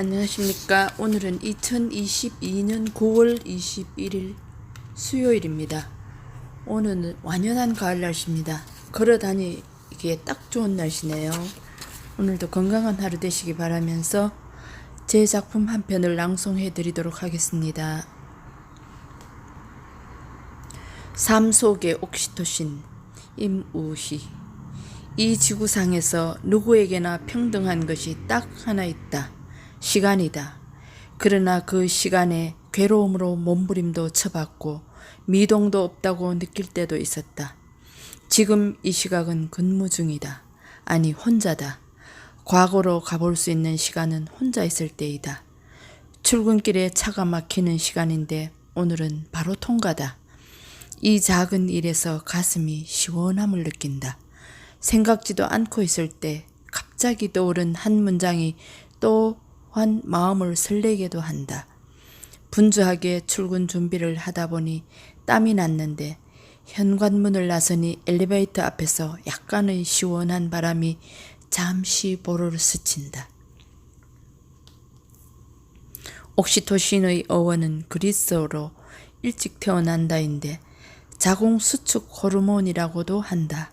안녕하십니까. 오늘은 2022년 9월 21일 수요일입니다. 오늘은 완연한 가을 날씨입니다. 걸어 다니기에 딱 좋은 날씨네요. 오늘도 건강한 하루 되시기 바라면서 제 작품 한 편을 낭송해 드리도록 하겠습니다. 삶 속의 옥시토신 임우희 이 지구상에서 누구에게나 평등한 것이 딱 하나 있다. 시간이다. 그러나 그 시간에 괴로움으로 몸부림도 쳐봤고 미동도 없다고 느낄 때도 있었다. 지금 이 시각은 근무 중이다. 아니 혼자다. 과거로 가볼 수 있는 시간은 혼자 있을 때이다. 출근길에 차가 막히는 시간인데 오늘은 바로 통과다. 이 작은 일에서 가슴이 시원함을 느낀다. 생각지도 않고 있을 때 갑자기 떠오른 한 문장이 또한 마음을 설레게도 한다. 분주하게 출근 준비를 하다 보니 땀이 났는데 현관문을 나서니 엘리베이터 앞에서 약간의 시원한 바람이 잠시 보를 스친다. 옥시토신의 어원은 그리스어로 일찍 태어난다인데 자궁 수축 호르몬이라고도 한다.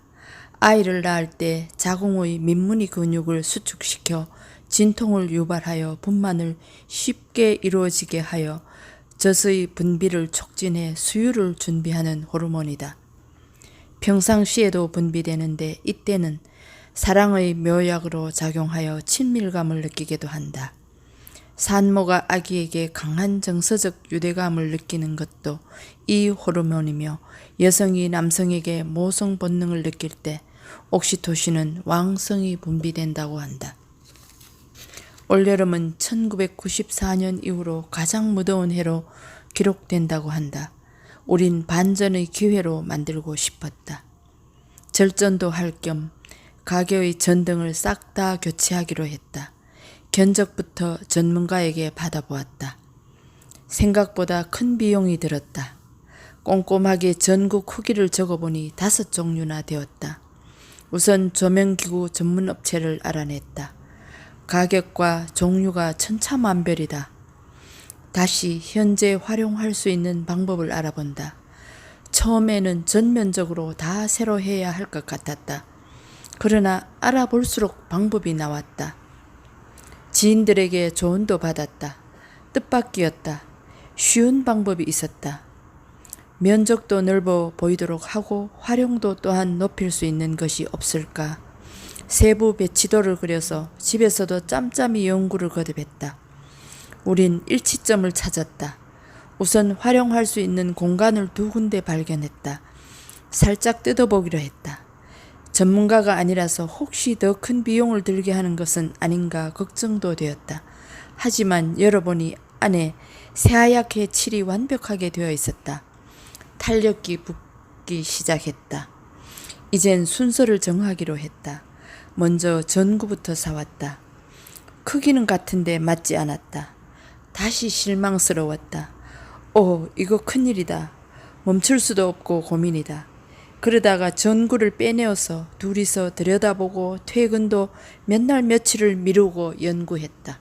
아이를 낳을 때 자궁의 민무늬 근육을 수축시켜 진통을 유발하여 분만을 쉽게 이루어지게 하여 젖의 분비를 촉진해 수유를 준비하는 호르몬이다. 평상시에도 분비되는데 이때는 사랑의 묘약으로 작용하여 친밀감을 느끼게도 한다. 산모가 아기에게 강한 정서적 유대감을 느끼는 것도 이 호르몬이며 여성이 남성에게 모성 본능을 느낄 때 옥시토신은 왕성히 분비된다고 한다. 올여름은 1994년 이후로 가장 무더운 해로 기록된다고 한다. 우린 반전의 기회로 만들고 싶었다. 절전도 할 겸 가게의 전등을 싹 다 교체하기로 했다. 견적부터 전문가에게 받아보았다. 생각보다 큰 비용이 들었다. 꼼꼼하게 전국 후기를 적어보니 다섯 종류나 되었다. 우선 조명기구 전문 업체를 알아냈다. 가격과 종류가 천차만별이다. 다시 현재 활용할 수 있는 방법을 알아본다. 처음에는 전면적으로 다 새로 해야 할 것 같았다. 그러나 알아볼수록 방법이 나왔다. 지인들에게 조언도 받았다. 뜻밖이었다. 쉬운 방법이 있었다. 면적도 넓어 보이도록 하고 활용도 또한 높일 수 있는 것이 없을까. 세부 배치도를 그려서 집에서도 짬짬이 연구를 거듭했다. 우린 일치점을 찾았다. 우선 활용할 수 있는 공간을 두 군데 발견했다. 살짝 뜯어보기로 했다. 전문가가 아니라서 혹시 더 큰 비용을 들게 하는 것은 아닌가 걱정도 되었다. 하지만 열어보니 안에 새하얗게 칠이 완벽하게 되어 있었다. 탄력기 붙기 시작했다. 이젠 순서를 정하기로 했다. 먼저 전구부터 사왔다. 크기는 같은데 맞지 않았다. 다시 실망스러웠다. 오, 이거 큰일이다. 멈출 수도 없고 고민이다. 그러다가 전구를 빼내어서 둘이서 들여다보고 퇴근도 몇 날 며칠을 미루고 연구했다.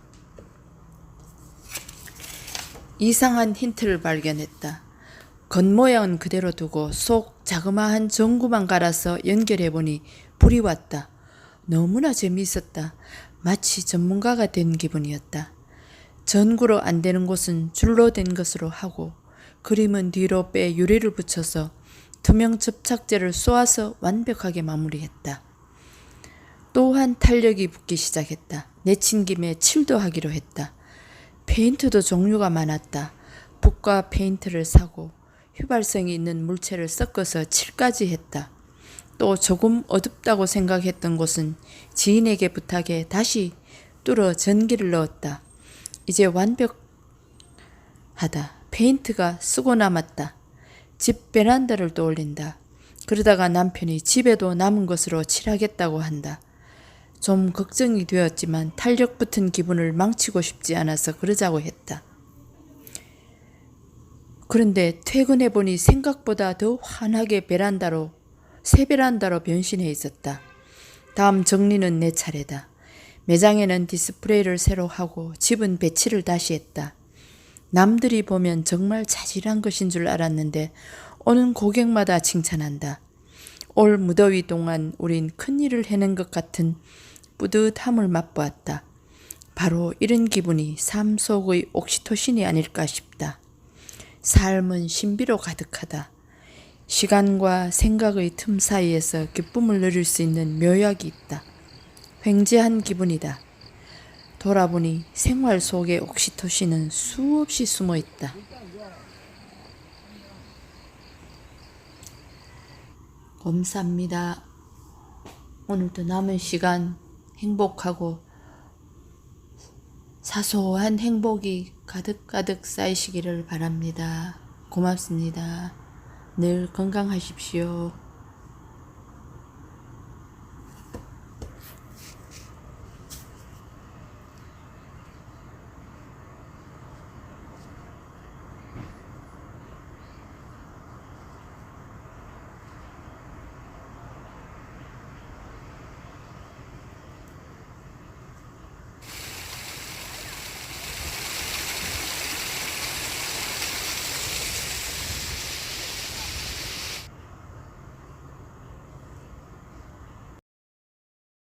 이상한 힌트를 발견했다. 겉모양은 그대로 두고 속 자그마한 전구만 갈아서 연결해보니 불이 왔다. 너무나 재미있었다. 마치 전문가가 된 기분이었다. 전구로 안 되는 곳은 줄로 된 것으로 하고 그림은 뒤로 빼 유리를 붙여서 투명 접착제를 쏘아서 완벽하게 마무리했다. 또한 탄력이 붙기 시작했다. 내친 김에 칠도 하기로 했다. 페인트도 종류가 많았다. 붓과 페인트를 사고 휘발성이 있는 물체를 섞어서 칠까지 했다. 또 조금 어둡다고 생각했던 곳은 지인에게 부탁해 다시 뚫어 전기를 넣었다. 이제 완벽하다. 페인트가 쓰고 남았다. 집 베란다를 떠올린다. 그러다가 남편이 집에도 남은 것으로 칠하겠다고 한다. 좀 걱정이 되었지만 탄력 붙은 기분을 망치고 싶지 않아서 그러자고 했다. 그런데 퇴근해 보니 생각보다 더 환하게 베란다로 새 베란다로 변신해 있었다. 다음 정리는 내 차례다. 매장에는 디스플레이를 새로 하고 집은 배치를 다시 했다. 남들이 보면 정말 자질한 것인 줄 알았는데 오는 고객마다 칭찬한다. 올 무더위 동안 우린 큰일을 해낸 것 같은 뿌듯함을 맛보았다. 바로 이런 기분이 삶 속의 옥시토신이 아닐까 싶다. 삶은 신비로 가득하다. 시간과 생각의 틈 사이에서 기쁨을 누릴 수 있는 묘약이 있다. 횡재한 기분이다. 돌아보니 생활 속에 옥시토신은 수없이 숨어 있다. 감사합니다. 오늘도 남은 시간 행복하고 사소한 행복이 가득가득 쌓이시기를 바랍니다. 고맙습니다. 늘 건강하십시오.